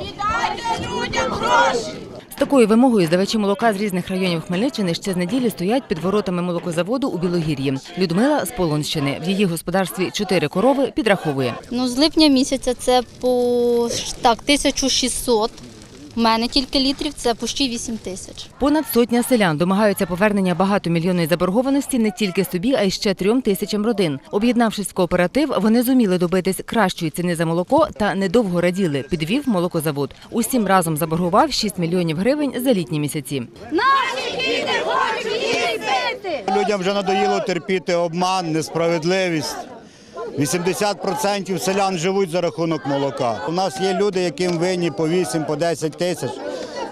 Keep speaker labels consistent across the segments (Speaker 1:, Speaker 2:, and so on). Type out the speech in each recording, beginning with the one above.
Speaker 1: Віддайте людям гроші!
Speaker 2: Такою вимогою здавачі молока з різних районів Хмельниччини ще з неділі стоять під воротами молокозаводу у Білогір'ї. Людмила з Полонщини. В її господарстві чотири корови підраховує.
Speaker 3: Ну, з липня місяця це по так, 1600. У мене тільки літрів, це почти 8 тисяч.
Speaker 2: Понад сотня селян домагаються повернення багатомільйонної заборгованості не тільки собі, а й ще трьом тисячам родин. Об'єднавшись в кооператив, вони зуміли добитись кращої ціни за молоко та недовго раділи. Підвів молокозавод. Усім разом заборгував 6 мільйонів гривень за літні місяці.
Speaker 1: Наші діти хочуть їх бити!
Speaker 4: Людям вже надоїло терпіти обман, несправедливість. 80% селян живуть за рахунок молока. У нас є люди, яким винні по 8, по 10 тисяч.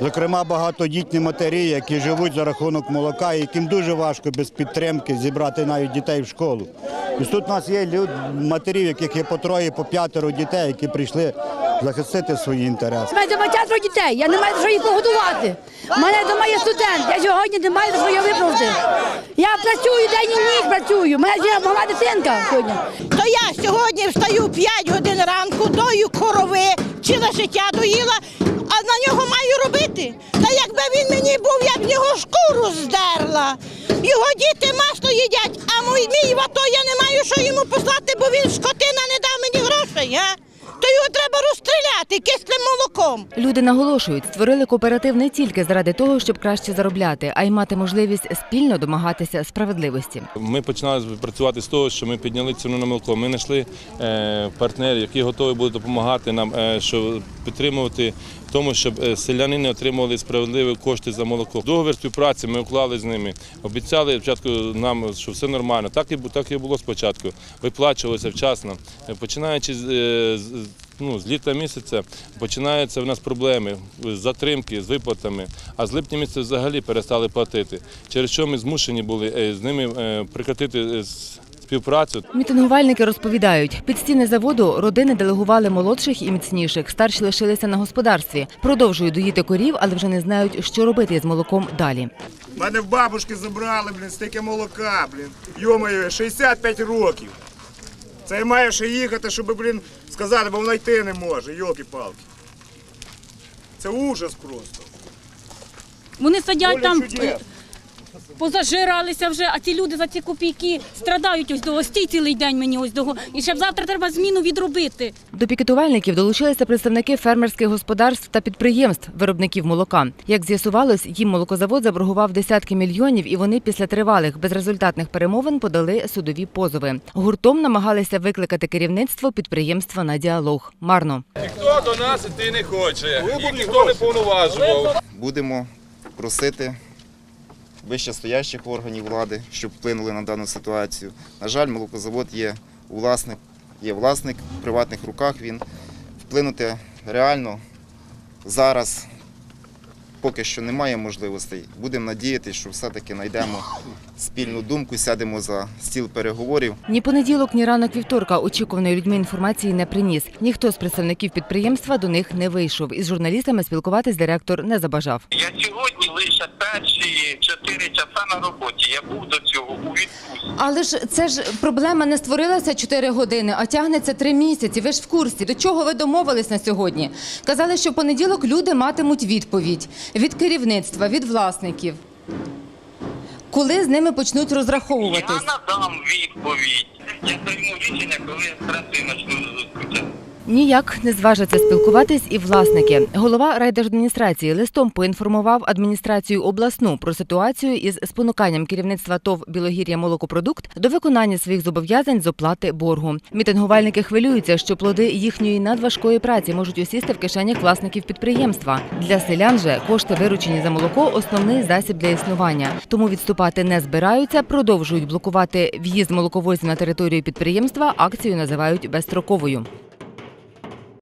Speaker 4: Зокрема, багатодітні матері, які живуть за рахунок молока, і яким дуже важко без підтримки зібрати навіть дітей в школу. І тут у нас є люд, матерів, яких є по троє, по п'ятеро дітей, які прийшли захистити свої інтереси.
Speaker 5: У мене дома п'ятеро дітей, я не маю що їх погодувати. У мене вдома є студент, я сьогодні не маю його виправити. Я працюю день і ніч працюю. У мене є мала дитинка сьогодні.
Speaker 6: То я сьогодні встаю 5 годин ранку, дою корови, ціле життя доїла, на робити. Та якби він мені був, я б його шкуру здерла. Його діти масло їдять, а мій, вато я не маю що йому послати, бо він скотина не дав мені грошей. А? То його треба розстріляти кислим молоком.
Speaker 2: Люди наголошують, створили кооператив не тільки заради того, щоб краще заробляти, а й мати можливість спільно домагатися справедливості.
Speaker 7: Ми починали працювати з того, що ми підняли ціну на молоко. Ми знайшли е, партнерів, які готові будуть допомагати нам, е, щоб підтримувати в тому, щоб е, селянини отримували справедливі кошти за молоко. Договір співпраці ми уклали з ними. Обіцяли спочатку нам, що все нормально. Так і так і було спочатку. Виплачувалося вчасно. Починаючи з- ну, з літа місяця починаються в нас проблеми, затримки з виплатами, а з липня місяця взагалі перестали платити. Через що ми змушені були е, з ними е, прекратити е, співпрацю.
Speaker 2: Мітингувальники розповідають, під стіни заводу родини делегували молодших і міцніших. Старші лишилися на господарстві. Продовжують доїти корів, але вже не знають, що робити з молоком далі.
Speaker 8: Мене в бабушки забрали, блін, стільки молока, блін. Йомаю, 65 років. Це я маю ще їхати, щоб, блін, сказати, бо вона йти не може, йолки-палки. Це ужас просто.
Speaker 9: Вони сидять
Speaker 8: Оля
Speaker 9: там,
Speaker 8: чудес.
Speaker 9: Позажиралися вже, а ці люди за ці копійки страдають ось того. Стій цілий день мені ось того. І ще завтра треба зміну відробити.
Speaker 2: До пікетувальників долучилися представники фермерських господарств та підприємств, виробників молока. Як з'ясувалось, їм молокозавод заборгував десятки мільйонів, і вони після тривалих безрезультатних перемовин подали судові позови. Гуртом намагалися викликати керівництво підприємства на діалог. Марно.
Speaker 7: Ніхто до нас іти не хоче, ніхто не повноважував.
Speaker 10: Будемо просити вищестоящих органів влади, щоб вплинули на дану ситуацію. На жаль, молокозавод є власник, є власник в приватних руках. Він вплинути реально зараз поки що немає можливостей. Будемо надіятися, що все-таки знайдемо спільну думку, сядемо за стіл переговорів.
Speaker 2: Ні понеділок, ні ранок вівторка очікуваної людьми інформації не приніс. Ніхто з представників підприємства до них не вийшов. Із журналістами спілкуватись директор не забажав.
Speaker 11: Я сьогодні лише перші чотири часа на роботі. Я був до цього у відпустці.
Speaker 2: Але ж це ж проблема не створилася 4 години, а тягнеться 3 місяці. Ви ж в курсі. До чого ви домовились на сьогодні? Казали, що в понеділок люди матимуть відповідь від керівництва, від власників. Коли з ними почнуть розраховуватись?
Speaker 11: Я надам відповідь. Я прийму рішення, коли страти почну.
Speaker 2: Ніяк не зважаться спілкуватись і власники. Голова райдержадміністрації листом поінформував адміністрацію обласну про ситуацію із спонуканням керівництва ТОВ Білогір'я Молокопродукт до виконання своїх зобов'язань з оплати боргу. Мітингувальники хвилюються, що плоди їхньої надважкої праці можуть усісти в кишенях власників підприємства. Для селян же кошти, виручені за молоко, основний засіб для існування. Тому відступати не збираються, продовжують блокувати в'їзд молоковозів на територію підприємства. Акцію називають безстроковою.